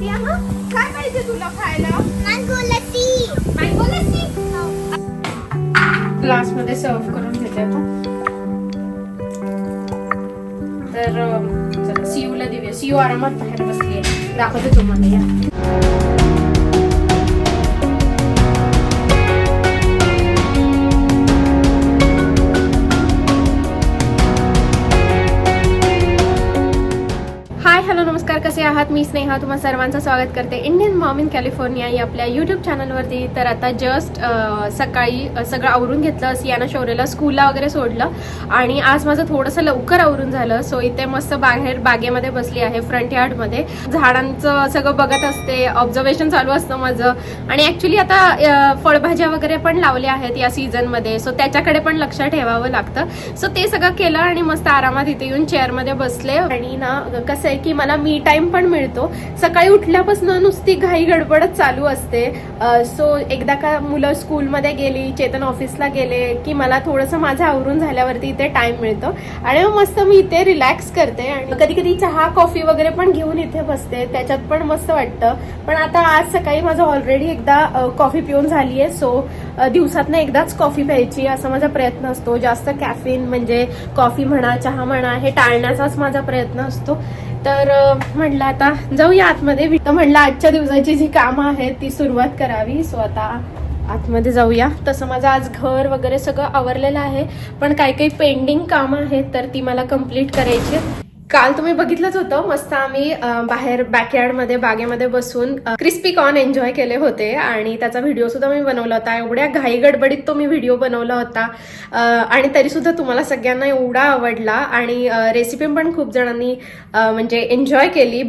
काय पाहिजे तुला खायला? मँगो लस्सी मँगो लस्सी ग्लासमध्ये सर्व करून घेते आता. तर सीयूला देऊया. सीयू आरामात बाहेर बसली आहे दाखवते तुम्हाला या. हाय हॅलो नमस्कार कसे आहात? मी स्नेहा तुम्हा सर्वांचं स्वागत करते. इंडियन मॉम इन कॅलिफोर्निया या आपल्या यूट्यूब चॅनलवरती तर आता जस्ट सकाळी सगळं आवरून घेतलं. सियाना शौर्यला स्कूलला वगैरे सोडलं. आणि आज माझं थोडंसं लवकर आवरून झालं. सो इथे मस्त बाहेर बागेमध्ये बसली आहे फ्रंट यार्डमध्ये झाडांचं सगळं बघत असते. ऑब्झर्वेशन चालू असतं माझं. आणि ॲक्च्युली आता फळभाज्या वगैरे पण लावल्या आहेत या सीझनमध्ये सो त्याच्याकडे पण लक्ष ठेवावं लागतं. सो ते सगळं केलं आणि मस्त आरामात इथे येऊन चेअरमध्ये बसले. आणि ना कसं आहे की मला मी टाइम पण मिळतो. सकाळी उठल्यापासून नुसती घाई गडबडच चालू असते. सो एकदा का मुलं स्कूलमध्ये गेली चेतन ऑफिसला गेले की मला थोडंसं माझं आवरून झाल्यावरती इथे टाइम मिळतो. आणि मग मस्त मी इथे रिलॅक्स करते आणि कधी कधी चहा कॉफी वगैरे पण घेऊन इथे बसते. त्याच्यात पण मस्त वाटतं. पण आता आज सकाळी माझं ऑलरेडी एकदा कॉफी पिऊन झाली आहे सो दिवसातनं एकदाच कॉफी प्यायची असा माझा प्रयत्न असतो. जास्त कॅफिन म्हणजे कॉफी म्हणा चहा म्हणा हे टाळण्याचाच माझा प्रयत्न असतो. तर म्हटलं आता जाऊया आतमध्ये. तर म्हटलं आजच्या दिवसाची जी कामं आहेत ती सुरुवात करावी. सो आता आतमध्ये जाऊया. तसं माझं आज घर वगैरे सगळं आवरलेलं आहे. पण काही काही पेंडिंग कामं आहेत तर ती मला कंप्लीट करायची काल तुम्ही बघितलंच होतं मस्त आम्ही बाहेर बॅकयार्डमध्ये बागेमध्ये बसून क्रिस्पी कॉर्न एन्जॉय केले होते आणि त्याचा व्हिडिओ सुद्धा मी बनवला होता. एवढ्या घाई गडबडीत तो मी व्हिडिओ बनवला होता. आणि तरी सुद्धा तुम्हाला सगळ्यांना एवढा आवडला आणि रेसिपी पण खूप जणांनी म्हणजे एन्जॉय केली.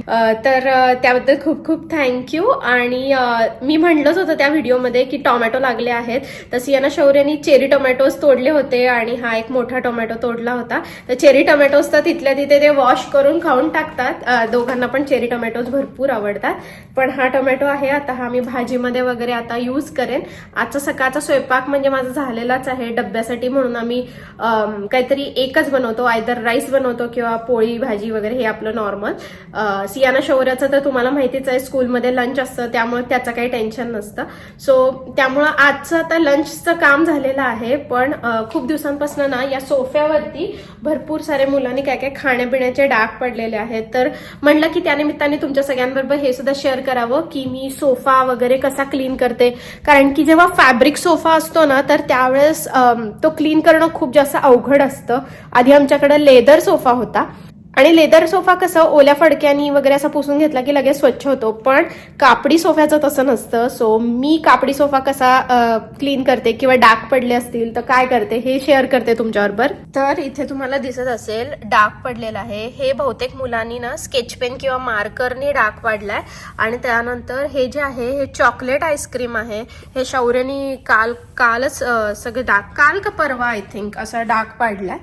तर त्याबद्दल खूप खूप थँक्यू आणि मी म्हणलंच होतं त्या व्हिडिओमध्ये की टोमॅटो लागले आहेत. तर सियाना शौर्यानी चेरी टोमॅटोज तोडले होते आणि हा एक मोठा टोमॅटो तोडला होता. तर चेरी टोमॅटोज तर तिथल्या तिथे ते वॉश करून खाऊन टाकतात. दोघांना पण चेरी टोमॅटोज भरपूर आवडतात. पण हा टोमॅटो आहे आता हा मी भाजीमध्ये वगैरे आता यूज करेन. आजचा सकाळचा स्वयंपाक म्हणजे माझा झालेलाच आहे. डब्यासाठी म्हणून आम्ही काहीतरी एकच बनवतो. आयदर राईस बनवतो किंवा पोळी भाजी वगैरे हे आपलं नॉर्मल सियाना शौर्याचं तर तुम्हाला माहितीच आहे स्कूलमध्ये लंच असतं. त्यामुळे त्याचं काही टेन्शन नसतं. सो त्यामुळं आजचं आता लंचचं काम झालेलं आहे. पण खूप दिवसांपासून ना या सोफ्यावरती भरपूर सारे मुलांनी काय काय खाण्यापिण्याचे डाग पडलेले आहेत. तर म्हणलं की त्यानिमित्ताने तुमच्या सगळ्यांबरोबर हे सुद्धा शेअर करावं की मी सोफा वगैरे कसा क्लीन करते. कारण की जेव्हा फॅब्रिक सोफा असतो ना तर त्यावेळेस तो क्लीन करणं खूप जास्त अवघड असतं. आधी आमच्याकडे लेदर सोफा होता. आणि लेदर सोफा कसं ओल्या फडक्यानी वगैरे असा पुसून घेतला की लगेच स्वच्छ होतो. पण कापडी सोफ्याचं तसं नसतं. सो मी कापडी सोफा कसा क्लीन करते किंवा डाग पडले असतील तर काय करते हे शेअर करते तुमच्याबरोबर. तर इथे तुम्हाला दिसत असेल डाग पडलेला आहे. हे बहुतेक मुलांनी ना स्केच पेन किंवा मार्करने डाग पाडलाय आणि त्यानंतर हे जे आहे हे चॉकलेट आईस्क्रीम आहे. हे शौर्यनी काल कालच सगळे डाग काल का परवा आय थिंक असा डाग पाडलाय.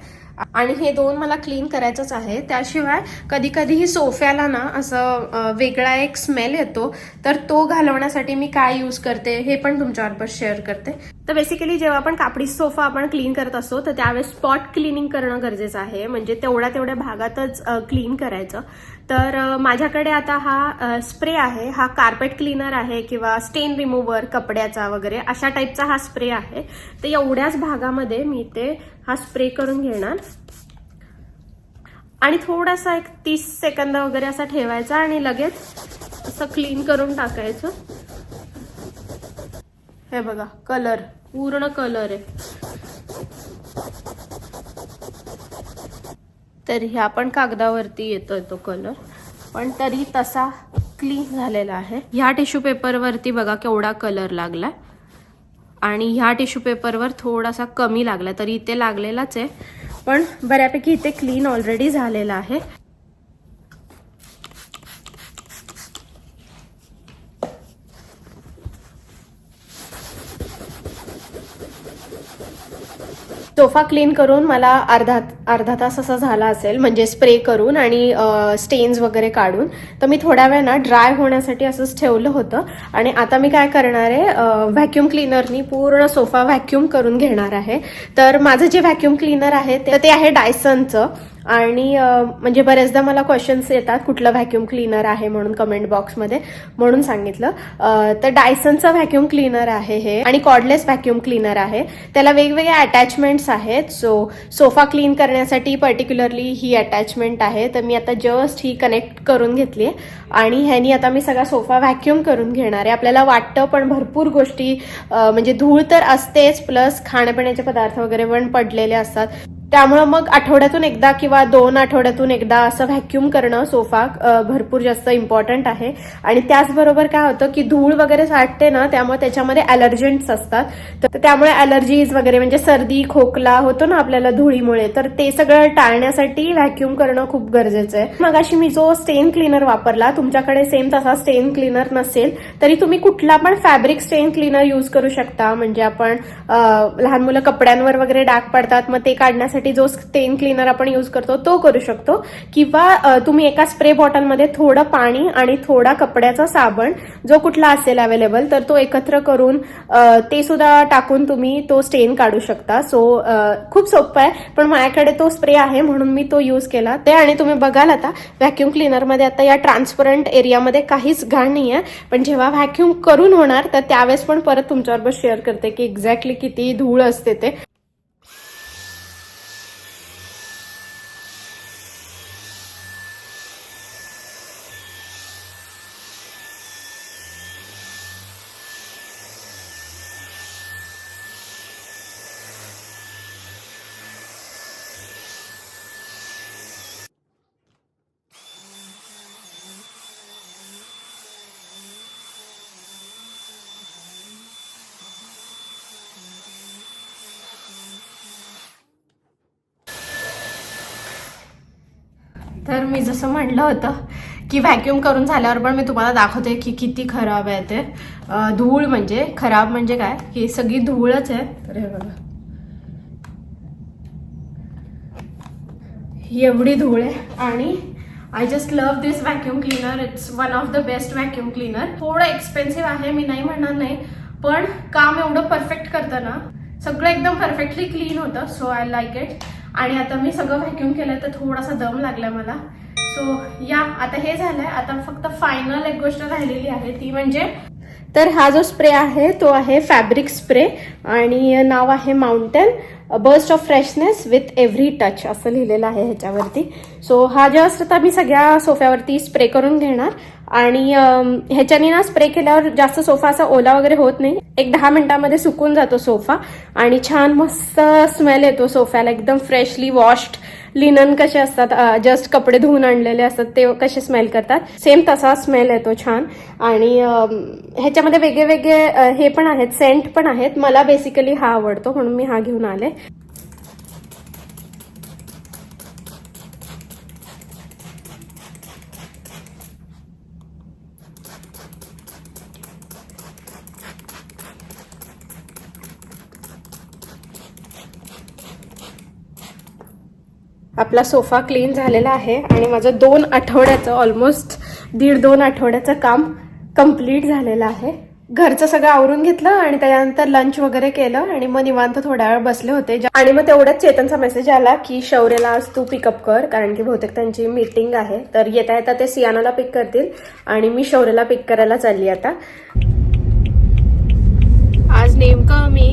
आणि हे दोन मला क्लीन करायचंच आहे. त्याशिवाय कधी कधीही सोफ्याला ना असं वेगळा एक स्मेल येतो. तर तो घालवण्यासाठी मी काय यूज करते हे पण तुमच्याबरोबर शेअर करते. तर बेसिकली जेव्हा आपण कापडी सोफा आपण क्लीन करत असतो तर त्यावेळेस स्पॉट क्लिनिंग करणं गरजेचं आहे. म्हणजे तेवढ्या तेवढ्या भागातच क्लीन करायचं. तर माझ्याकडे आता हा स्प्रे आहे. हा कार्पेट क्लीनर आहे किंवा स्टेन रिमूव्हर कपड्याचा वगैरे अशा टाईपचा हा स्प्रे आहे. तर एवढ्याच भागामध्ये मी ते हा स्प्रे करून घेणार. आणि थोडासा एक तीस सेकंद वगैरे असा ठेवायचा आणि लगेच असं क्लीन करून टाकायचं. हे बघा कलर पूर्ण कलर आहे. तर ह्या पण कागदावरती येतोय तो कलर पण तरी तसा क्लीन झालेला आहे. ह्या टिश्यू पेपरवरती बघा केवढा कलर लागलाय. आणि ह्या टिश्यू पेपरवर थोडासा कमी लागला तरी इथे लागलेलाच आहे. पण बऱ्यापैकी इथे क्लीन ऑलरेडी झालेला आहे. सोफा क्लीन करून मला अर्धा अर्धा तास असा झाला असेल म्हणजे स्प्रे करून आणि स्टेन्स वगैरे काढून. तर मी थोड्या वेळ ना ड्राय होण्यासाठी असंच ठेवलं होतं. आणि आता मी काय करणार आहे व्हॅक्यूम क्लीनरनी पूर्ण सोफा व्हॅक्यूम करून घेणार आहे. तर माझं जे व्हॅक्यूम क्लीनर आहे ते- ते आहे डायसनचं आणि म्हणजे बऱ्याचदा मला क्वेश्चन्स येतात कुठलं व्हॅक्यूम क्लीनर आहे म्हणून कमेंट बॉक्समध्ये म्हणून सांगितलं. तर डायसनचं व्हॅक्यूम क्लीनर आहे हे आणि कॉर्डलेस व्हॅक्यूम क्लीनर आहे. त्याला वेगवेगळे अटॅचमेंट्स आहेत. सो सोफा क्लीन करण्यासाठी पर्टिक्युलरली ही अटॅचमेंट आहे. तर मी आता जस्ट ही कनेक्ट करून घेतली आहे आणि ह्यानी आता मी सगळा सोफा व्हॅक्यूम करून घेणार आहे. आपल्याला वाटतं पण भरपूर गोष्टी म्हणजे धूळ तर असतेच प्लस खाण्यापिण्याचे पदार्थ वगैरे पण पडलेले असतात. त्यामुळं मग आठवड्यातून एकदा किंवा दोन आठवड्यातून एकदा असं व्हॅक्यूम करणं सोफा भरपूर जास्त इम्पॉर्टंट आहे. आणि त्याचबरोबर काय होतं की धूळ वगैरे साठते ना त्यामुळे त्याच्यामध्ये अलर्जंट्स असतात. तर त्यामुळे अलर्जीज वगैरे म्हणजे सर्दी खोकला होतो ना आपल्याला धुळीमुळे तर ते सगळं टाळण्यासाठी व्हॅक्यूम करणं खूप गरजेचं आहे. मग अशी मी जो स्टेन क्लीनर वापरला तुमच्याकडे सेम तसा स्टेन क्लीनर नसेल तरी तुम्ही कुठला पण फॅब्रिक स्टेन क्लीनर यूज करू शकता. म्हणजे आपण लहान मुलं कपड्यांवर वगैरे डाग पडतात मग ते काढण्यासाठी जो स्टेन क्लीनर आपण यूज करतो तो करू शकतो. किंवा तुम्ही एका स्प्रे बॉटलमध्ये थोडं पाणी आणि थोडा कपड्याचा साबण जो कुठला असेल अवेलेबल तर तो एकत्र करून ते सुद्धा टाकून तुम्ही तो स्टेन काढू शकता. सो खूप सोपं आहे पण माझ्याकडे तो स्प्रे आहे म्हणून मी तो यूज केला. ते आणि तुम्ही बघाल आता व्हॅक्युम क्लीनरमध्ये आता या ट्रान्सपरंट एरियामध्ये काहीच घाण नाही आहे पण जेव्हा व्हॅक्युम करून होणार तर त्यावेळेस पण परत तुमच्याबरोबर शेअर करते की एक्झॅक्टली किती धूळ असते ते. तर मी जसं म्हणलं होतं की व्हॅक्यूम करून झाल्यावर पण मी तुम्हाला दाखवते की किती खराब आहे ते. धूळ म्हणजे खराब म्हणजे काय? की सगळी धूळच आहे. तर हे बघा. ही एवढी धूळ आहे आणि I just love this vacuum cleaner it's one of the best vacuum cleaner थोडं एक्सपेन्सिव्ह आहे मी नाही म्हणणार नाही पण काम एवढं परफेक्ट करतं ना. सगळं एकदम परफेक्टली क्लीन होतं सो आय लाईक इट आणि आता मी सगळं व्हॅक्यूम केलं तर थोडासा दम लागला मला. सो या आता हे झालंय आता फक्त फायनल एक गोष्ट राहिलेली आहे ती म्हणजे तर हा जो स्प्रे आहे तो आहे फॅब्रिक स्प्रे आणि नाव आहे mountain burst of freshness with every touch असं लिहिलेलं आहे ह्याच्यावरती. सो हा जास्त तर मी सगळ्या सोफ्यावरती स्प्रे करून घेणार. आणि ह्याच्याने ना स्प्रे केल्यावर जास्त सोफा असा ओला वगैरे होत नाही. एक दहा मिनिटांमध्ये सुकून जातो सोफा. आणि छान मस्त स्मेल येतो सोफ्याला. एकदम फ्रेशली वॉश्ड लिनन कसे असतात? जस्ट कपडे धुवून आणलेले असतात ते कसे स्मेल करतात? सेम तसा स्मेल येतो छान. आणि ह्याच्यामध्ये वेगळे वेगळे हे पण आहेत सेंट पण आहेत. मला बेसिकली हा आवडतो म्हणून मी हा घेऊन आले. आपला सोफा क्लीन झालेला आहे आणि माझं दोन आठवड्याचं ऑलमोस्ट दीड दोन आठवड्याचं काम कंप्लीट झालेलं आहे. घरचं सगळं आवरून घेतलं आणि त्याच्यानंतर लंच वगैरे केलं आणि मग निवांत थोड्या वेळ बसले होते. आणि मग तेवढ्याच चेतनचा मेसेज आला की शौर्यला आज तू पिकअप कर कारण की बहुतेक त्यांची मीटिंग आहे. तर येता येता ते सियानाला पिक करतील आणि मी शौर्यला पिक करायला चालली आता. आज नेमकं मी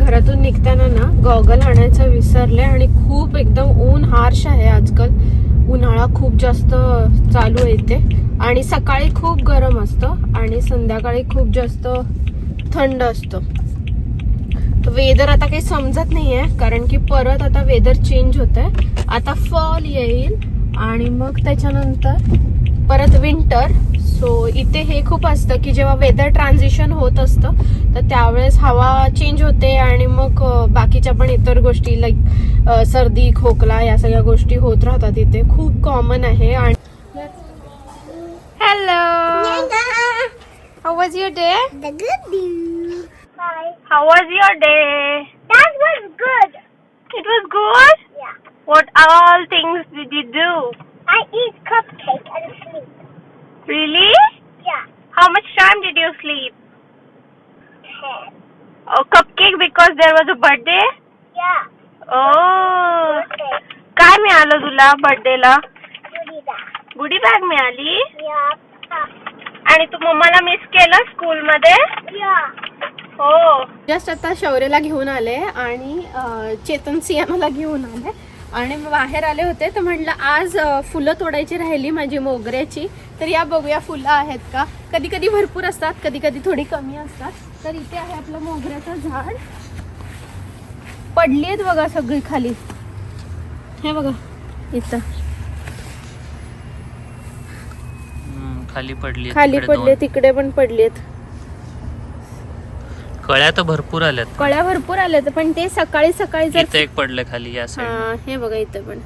घरातून निघताना ना गॉगल आणायचं विसरले आणि खूप एकदम ऊन हार्श आहे आजकाल. उन्हाळा खूप जास्त चालू आहे इथे. आणि सकाळी खूप गरम असतं आणि संध्याकाळी खूप जास्त थंड असतं. तर वेदर आता काही समजत नाही आहे कारण की परत आता वेदर चेंज होत आहे आता फॉल येईल आणि मग त्याच्यानंतर परत विंटर. सो इथे हे खूप असतं की जेव्हा वेदर ट्रान्झिशन होत असतं तर त्यावेळेस हवा चेंज होते आणि मग बाकीच्या पण इतर गोष्टी लाईक सर्दी खोकला या सगळ्या गोष्टी होत राहतात इथे खूप कॉमन आहे आणि hello how was your day. How was your day good. It was good things did you do? I eat cupcake and sleep. Really? Yeah. How much time did you sleep? Ten. Oh, cupcake because there was a birthday? Yeah. Oh. Okay. काय मिळालं तुला बर्थडेला Gurida. Goodie bag मिळाली Yeah. Uh, आणि तू मम्माला miss केलं school मध्ये yeah. हो जस्ट आता शौर्यला घेऊन आले आणि अं, चेतन सियानाला घेऊन आले आणि बाहेर आले होते तर म्हटलं आज फुलं तोडायची राहिली माझी मोगऱ्याची. तर या बघूया फुलं आहेत का? कधी कधी भरपूर असतात कधी कधी थोडी कमी असतात. तर इथे आहे आपलं मोगऱ्याचं झाड. पडली आहेत बघा सगळी खाली. हे बघा इथं. खाली पडली खाली पडले तिकडे पण पडलेत कळ्या तर भरपूर आल्यात. कळ्या भरपूर आल्यात पण ते सकाळी सकाळी जर इथे एक पडले खाली या साईड हा हे बघा इथं पण.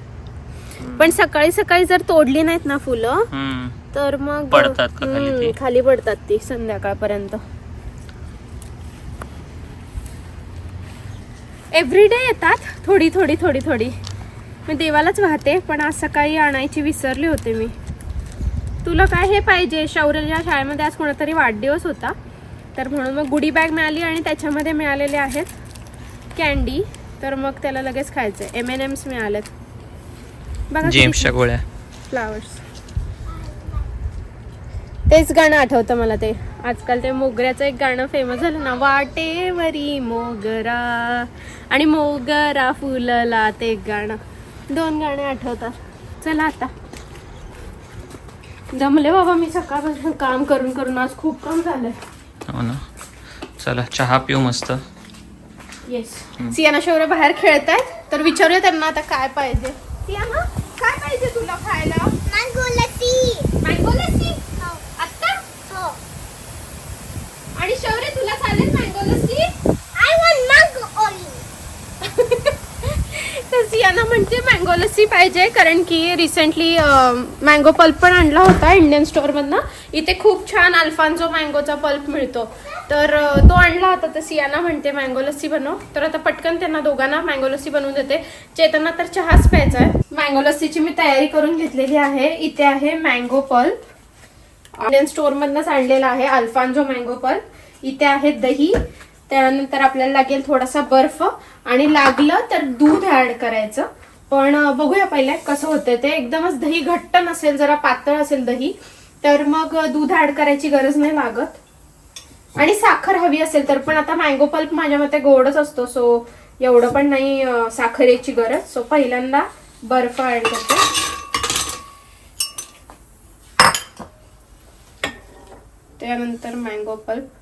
पण सकाळी सकाळी जर तोडली नाहीत ना फुलं तर मग पडतात का खाली हम्म, ती? खाली पडतात ती संध्याकाळपर्यंत. एव्हरीडे येतात थोडी थोडी थोडी थोडी. मी देवालाच वाहते पण आज सकाळी आणायची विसरली होते मी. तुला काय हे पाहिजे? शौर्यच्या शाळेमध्ये आज कोणातरी वाढदिवस होता. तर म्हणून मग गुडी बॅग मिळाली आणि त्याच्यामध्ये मिळालेले आहेत कॅन्डी तर मग त्याला लगेच खायचं एम एन एम्स मिळालेत बघा जेम्सच्या गोळ्या. फ्लावर्स तेच गाणं आठवतं मला ते. आजकाल ते मोगऱ्याचं एक गाणं फेमस झालं ना वाटेवरी मोगरा आणि मोगरा फुलला ते एक गाणं. दोन गाणे आठवतात. चला आता. जमले बाबा मी सकाळपासून काम करून करून आज खूप काम झालंय. हो ना. चला चहा पिऊ मस्त. येस सियाना शौर्य बाहेर खेळतायत तर विचारूया त्यांना आता काय पाहिजे. सियाना काय पाहिजे तुला खायला? Mango lassi. Mango lassi? Oh. आत्ता? Oh. आणि शौर्य तुला चालेल मँगो लस्सी? यांना सियाना म्हणते मँगो लस्सी पाहिजे कारण की रिसेंटली मँगो पल्प पण आणला होता इंडियन स्टोअरमधनं इथे खूप छान अल्फान्झो मँगोचा पल्प मिळतो. तर तो आणला होता तर सियाना म्हणते मँगो लस्सी बनव. तर आता पटकन त्यांना दोघांना मँगो लस्सी बनवून देते. चेतना तर चहाच प्यायचा आहे मँगो लस्सीची मी तयारी करून घेतलेली आहे. इथे आहे मँगो पल्प इंडियन स्टोअर मधनच आणलेला आहे अल्फान्झो मँगो पल्प इथे आहे दही. त्यानंतर आपल्याला लागेल थोडासा बर्फ आणि लागलं तर दूध ऍड करायचं. पण बघूया पहिले कसं होतंय ते. एकदमच दही घट्ट नसेल जरा पातळ असेल दही तर मग दूध ऍड करायची गरज नाही लागत. आणि साखर हवी असेल तर पण आता मँगो पल्प माझ्या मते गोडच असतो सो एवढं पण नाही साखरेची गरज. सो पहिल्यांदा बर्फ ऍड करते. त्यानंतर मँगो पल्प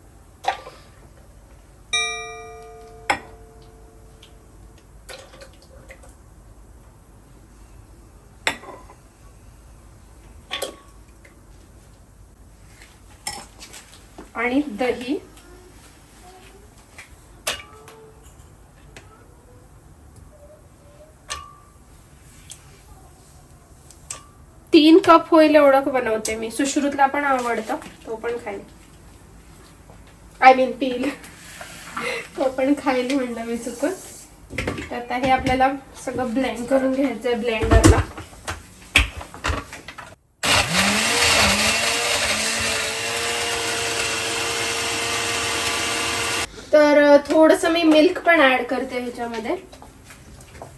आणि दही तीन कप होईल एवढं बनवते मी. सुश्रुतला पण आवडतं तो पण खाईल. I mean peel. तो पण खाईल म्हणलं मी चुकून. तर आता हे आपल्याला सगळं ब्लेंड करून घ्यायचंय ब्लेंडरला तर थोडस मी मिल्क पण ऍड करते ह्याच्यामध्ये.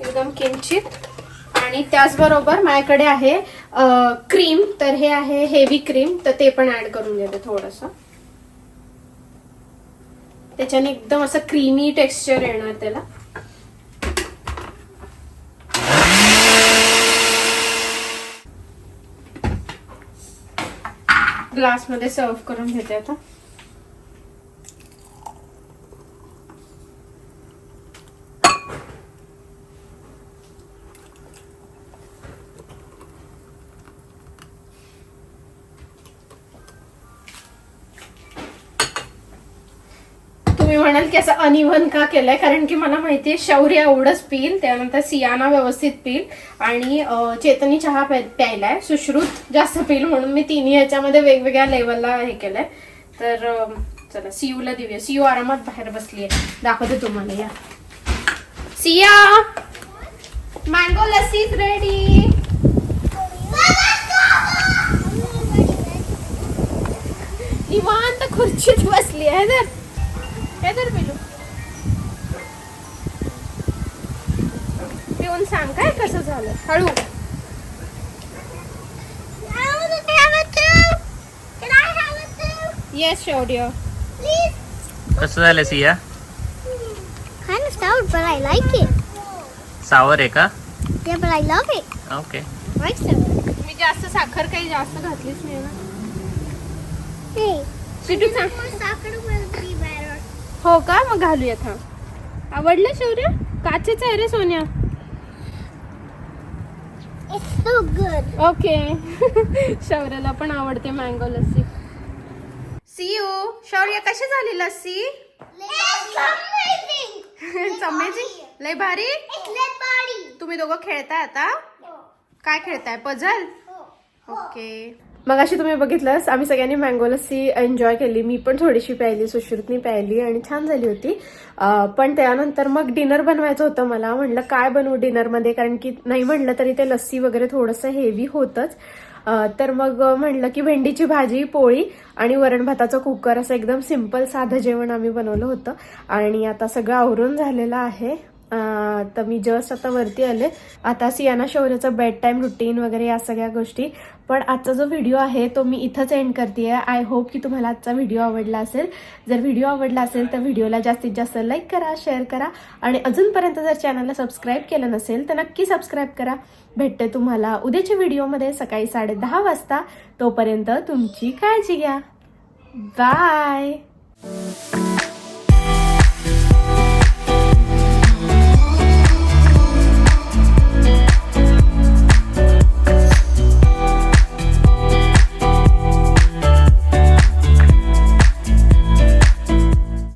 एकदम किंचित. आणि त्याचबरोबर माझ्याकडे आहे क्रीम तर हे आहे हेवी क्रीम तर ते पण ऍड करून देते थोडस. त्याच्याने एकदम असं क्रीमी टेक्स्चर येणार त्याला. ग्लासमध्ये सर्व करून घेते आता तुम्ही म्हणाल की असं अनिवन का केलंय? कारण की मला माहितीये शौर्य एवढंच पिईल त्यानंतर सियाना व्यवस्थित पिईल आणि चेतनी चहा प्यायलाय. सुश्रुत जास्त पिईल म्हणून मी तिन्ही ह्याच्यामध्ये वेगवेगळ्या लेवलला हे केलंय. तर चला सीयूला देऊया. सीयू आरामात बाहेर बसली आहे दाखवते तुम्हाला या. सिया! मँगो लस्सी रेडी निवांत खुर्चीत बसली आहे तर हे तर पिलू पिऊन सांग काय कसं झालं हळू? Yes Please. कसं झालं Siya Kind of sour, but I like it. सावर आहे का Yeah, but I love it. Okay I like sour. मी जास्त साखर काही जास्त घातलीच नाही ना Hey. सिटू सांग हो का? मग घालूयात हा आवडलं शौर्य? काचेच आहे रे सोन्या. It's so good. ओके शौर्याला पण आवडते मँगो लस्सी. सी यू शौर्य कशी झाली लस्सी. अमेझिंग लय भारी. तुम्ही दोघं खेळताय आता? Oh. काय खेळताय? पझल. ओके मग अशी तुम्ही बघितलंस आम्ही सगळ्यांनी मँगो लस्सी एन्जॉय केली. मी पण थोडीशी प्यायली सुश्रुतनी प्यायली आणि छान झाली होती. पण त्यानंतर मग डिनर बनवायचं होतं मला. म्हणलं काय बनवू डिनरमध्ये कारण की नाही म्हणलं तरी ते लस्सी वगैरे थोडंसं हेवी होतंच. तर मग म्हणलं की भेंडीची भाजी पोळी आणि वरण भाताचा कुकर असं एकदम सिंपल साधं जेवण आम्ही बनवलं होतं. आणि आता सगळं आवरून झालेलं आहे. तर मी जस्ट आता वरती आले. आता सियाना शौर्याचं बेड टाईम रुटीन वगैरे या सगळ्या गोष्टी. पण आजचा जो व्हिडिओ आहे तो मी इथंच एंड करते आय होप की तुम्हाला आजचा व्हिडिओ आवडला असेल. जर व्हिडिओ आवडला असेल तर व्हिडिओला जास्तीत जास्त लाईक करा शेअर करा. आणि अजूनपर्यंत जर चॅनलला सबस्क्राईब केलं नसेल तर नक्की सबस्क्राईब करा. भेटते तुम्हाला उद्याच्या व्हिडिओमध्ये सकाळी साडेदहा वाजता. तोपर्यंत तुमची काळजी घ्या. बाय